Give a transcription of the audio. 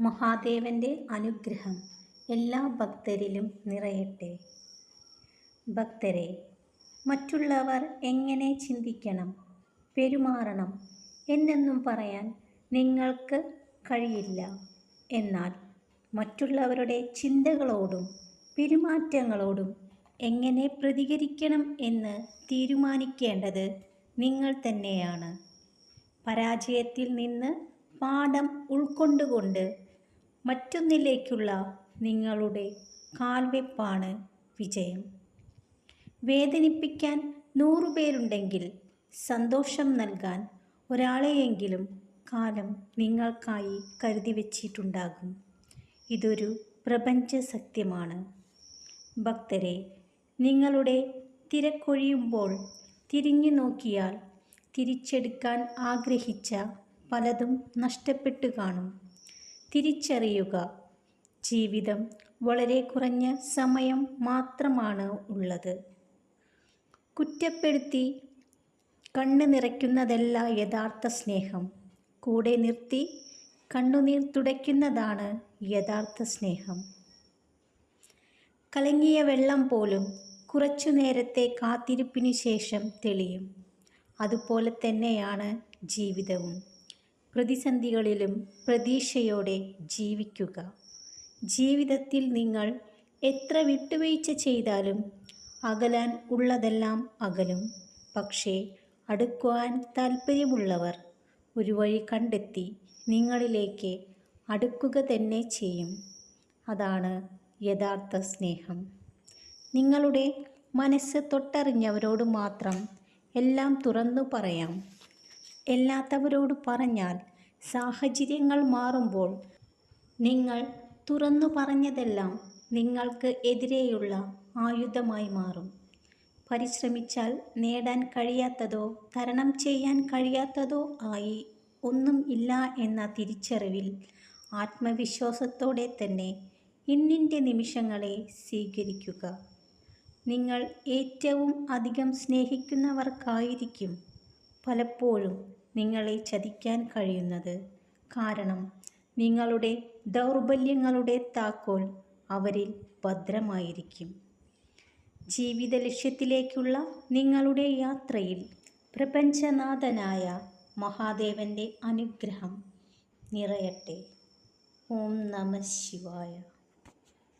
മഹാദേവന്റെ അനുഗ്രഹം എല്ലാ ഭക്തരിലും നിറയട്ടെ. ഭക്തരെ മറ്റുള്ളവർ എങ്ങനെ ചിന്തിക്കണം? പെരുമാറണം. എന്നൊന്നും പറയാൻ നിങ്ങൾക്ക് കഴിയില്ല. എന്നാൽ മറ്റുള്ളവരുടെ ചിന്തകളോടും പെരുമാറ്റങ്ങളോടും എങ്ങനെ പ്രതികരിക്കണം എന്ന് തീരുമാനിക്കേണ്ടത് നിങ്ങൾ തന്നെയാണ്. പരാജയത്തിൽ നിന്ന് പാഠം ഉൾക്കൊണ്ടുകൊണ്ട് മറ്റൊന്നിലേക്കുള്ള നിങ്ങളുടെ കാൽവെപ്പാണ് വിജയം. വേദനിപ്പിക്കാൻ നൂറുപേരുണ്ടെങ്കിൽ സന്തോഷം നൽകാൻ ഒരാളെയെങ്കിലും കാലം നിങ്ങൾക്കായി കരുതി വച്ചിട്ടുണ്ടാകും. ഇതൊരു പ്രപഞ്ച സത്യമാണ്. ഭക്തരെ നിങ്ങളുടെ തിരക്കൊഴിയുമ്പോൾ തിരിഞ്ഞു നോക്കിയാൽ തിരിച്ചെടുക്കാൻ ആഗ്രഹിച്ച പലതും നഷ്ടപ്പെട്ടു കാണും. തിരിച്ചറിയുക. ജീവിതം വളരെ കുറഞ്ഞ സമയം മാത്രമാണ് ഉള്ളത്. കുറ്റപ്പെടുത്തി കണ്ണ് നിറയ്ക്കുന്നതല്ല യഥാർത്ഥ സ്നേഹം. കൂടെ നിർത്തി കണ്ണുനീർ തുടയ്ക്കുന്നതാണ് യഥാർത്ഥ സ്നേഹം. കലങ്ങിയ വെള്ളം പോലും കുറച്ചു നേരത്തെ കാത്തിരിപ്പിനു ശേഷം തെളിയും. അതുപോലെ തന്നെയാണ് ജീവിതവും. പ്രതിസന്ധികളിലും പ്രതീക്ഷയോടെ ജീവിക്കുക. ജീവിതത്തിൽ നിങ്ങൾ എത്ര വിട്ടുവീഴ്ച ചെയ്താലും അകലാൻ ഉള്ളതെല്ലാം അകലും. പക്ഷേ അടുക്കുവാൻ താല്പര്യമുള്ളവർ ഒരു വഴി കണ്ടെത്തി നിങ്ങളിലേക്ക് അടുക്കുക തന്നെ ചെയ്യും. അതാണ് യഥാർത്ഥ സ്നേഹം. നിങ്ങളുടെ മനസ്സ് തൊട്ടറിഞ്ഞവരോട് മാത്രം എല്ലാം തുറന്നു പറയാം. എല്ലാത്തവരോട് പറഞ്ഞാൽ സാഹചര്യങ്ങൾ മാറുമ്പോൾ നിങ്ങൾ തുറന്നു പറഞ്ഞതെല്ലാം നിങ്ങൾക്ക് എതിരെയുള്ള ആയുധമായി മാറും. പരിശ്രമിച്ചാൽ നേടാൻ കഴിയാത്തതോ തരണം ചെയ്യാൻ കഴിയാത്തതോ ആയി ഒന്നും ഇല്ല എന്ന തിരിച്ചറിവിൽ ആത്മവിശ്വാസത്തോടെ തന്നെ ഇന്നിന്റെ നിമിഷങ്ങളെ സ്വീകരിക്കുക. നിങ്ങൾ ഏറ്റവും അധികം സ്നേഹിക്കുന്നവർക്കായിരിക്കും പലപ്പോഴും നിങ്ങളെ ചതിക്കാൻ കഴിയുന്നത്. കാരണം നിങ്ങളുടെ ദൗർബല്യങ്ങളുടെ താക്കോൽ അവരിൽ ഭദ്രമായിരിക്കും. ജീവിത ലക്ഷ്യത്തിലേക്കുള്ള നിങ്ങളുടെ യാത്രയിൽ പ്രപഞ്ചനാഥനായ മഹാദേവന്റെ അനുഗ്രഹം നിറയട്ടെ. ഓം നമ ശിവായ.